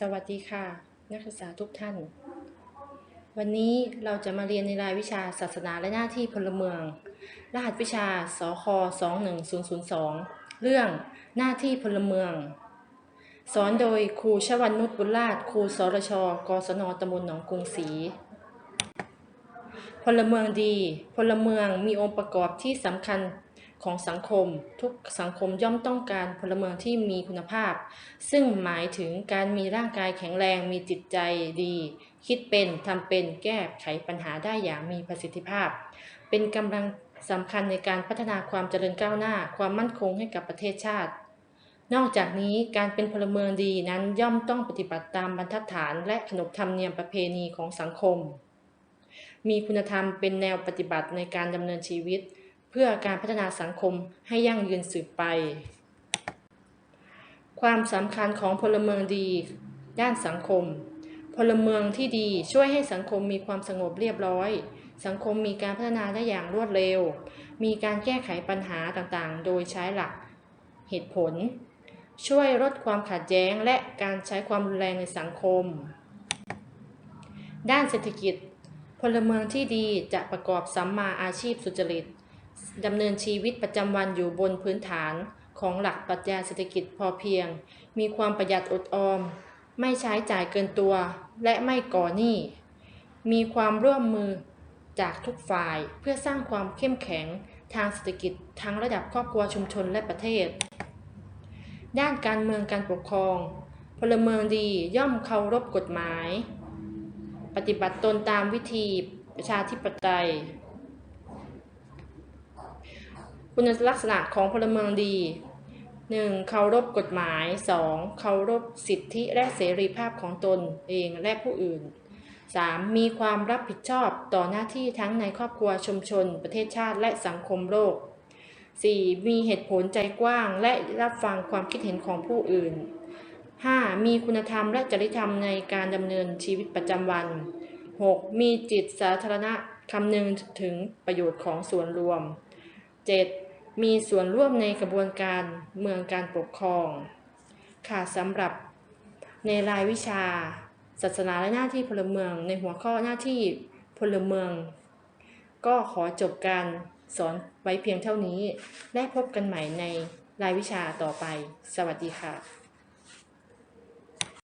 สวัสดีค่ะ นักศึกษาทุกท่าน วันนี้เราจะมาเรียนในรายวิชาศาสนาและหน้าที่พลเมือง รหัสวิชาสค21002 เรื่องหน้าที่พลเมือง สอนโดยครูชวันนุชบุญราชครูสรชกศนตำบลหนองกรุงศรีพลเมืองดี พลเมืองมีองค์ประกอบที่สำคัญ ของสังคม ทุกสังคมย่อมต้องการพลเมืองที่มีคุณภาพ ซึ่งหมายถึงการมีร่างกายแข็งแรงมีจิตใจดี คิดเป็นทำเป็นแก้ไขปัญหาได้อย่างมีประสิทธิภาพ เป็นกำลังสำคัญในการพัฒนาความเจริญก้าวหน้า ความมั่นคงให้กับประเทศชาติ นอกจากนี้การเป็นพลเมืองดีนั้นย่อมต้องปฏิบัติตามบรรทัดฐานและขนบธรรมเนียมประเพณีของสังคม มีคุณธรรมเป็นแนวปฏิบัติในการดำเนินชีวิต เพื่อการพัฒนาสังคมให้ยั่งยืนสืบไป ความสำคัญของพลเมืองดีด้านสังคม พลเมืองที่ดีช่วยให้สังคมมีความสงบเรียบร้อย สังคมมีการพัฒนาได้อย่างรวดเร็ว มีการแก้ไขปัญหาต่างๆ โดยใช้หลักเหตุผล ช่วยลดความขัดแย้งและการใช้ความรุนแรงในสังคม ด้านเศรษฐกิจ พลเมืองที่ดีจะประกอบสัมมาอาชีพสุจริต ดำเนินชีวิตประจำวันอยู่บนพื้นฐานของหลักปรัชญาเศรษฐกิจพอเพียง มีความประหยัดอดออม ไม่ใช้จ่ายเกินตัว และไม่ก่อหนี้ มีความร่วมมือจากทุกฝ่ายเพื่อสร้างความเข้มแข็งทางเศรษฐกิจทั้งระดับครอบครัวชุมชนและประเทศ ด้านการเมืองการปกครอง พลเมืองดีย่อมเคารพกฎหมาย ปฏิบัติตนตามวิธีประชาธิปไตย คุณลักษณะของพลเมืองดี 1. เคารพกฎหมาย 2. เคารพสิทธิและเสรีภาพของตนเองและผู้อื่น 3. มีความรับผิดชอบต่อหน้าที่ทั้งในครอบครัวชุมชน ประเทศชาติและสังคมโลก 4. มีเหตุผลใจกว้างและรับฟังความคิดเห็นของผู้อื่น 5. มีคุณธรรมและจริยธรรมในการดำเนินชีวิตประจำวัน 6. มีจิตสาธารณะคำนึงถึงประโยชน์ของส่วนรวม 7. มีส่วนร่วมในกระบวนการเมืองการปกครอง ค่ะสำหรับในรายวิชา ศาสนาและหน้าที่พลเมือง ในหัวข้อหน้าที่พลเมือง ก็ขอจบการสอนไว้เพียงเท่านี้ และพบกันใหม่ในรายวิชาต่อไป สวัสดีค่ะ